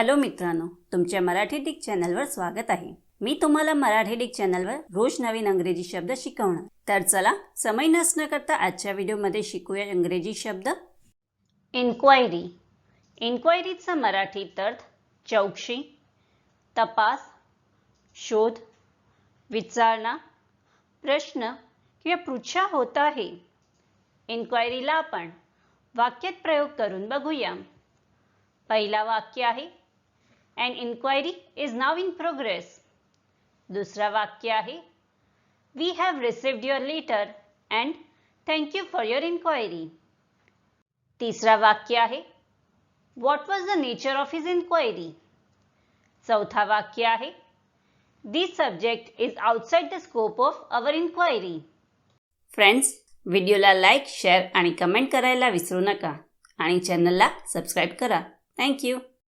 Hello मित्रांनो तुमच्या Marathi Dick चॅनलवर स्वागत आहे. मी तुम्हाला मराठी डिक चॅनलवर रोज नवीन अंग्रेजी शब्द शिकवणार. तर चला समय नसणं करता आजच्या व्हिडिओमध्ये शिकूया इंग्रजी शब्द. इन्क्वायरी इन्क्वायरीचा मराठीत अर्थ चौकशी तपास शोध विचारणा प्रश्न किंवा पृच्छा होत आहे. इन्क्वायरीला आपण वाक्यात प्रयोग करून बघूया. पहिला वाक्य आहे and enquiry is now in progress दुसरा वाक्य आहे we have received your letter and thank you for your enquiry तिसरा वाक्य आहे what was the nature of his enquiry चौथा वाक्य आहे this subject is outside the scope of our enquiry friends व्हिडिओला लाईक शेअर आणि कमेंट करायला विसरू नका आणि चॅनलला सबस्क्राईब करा. थँक्यू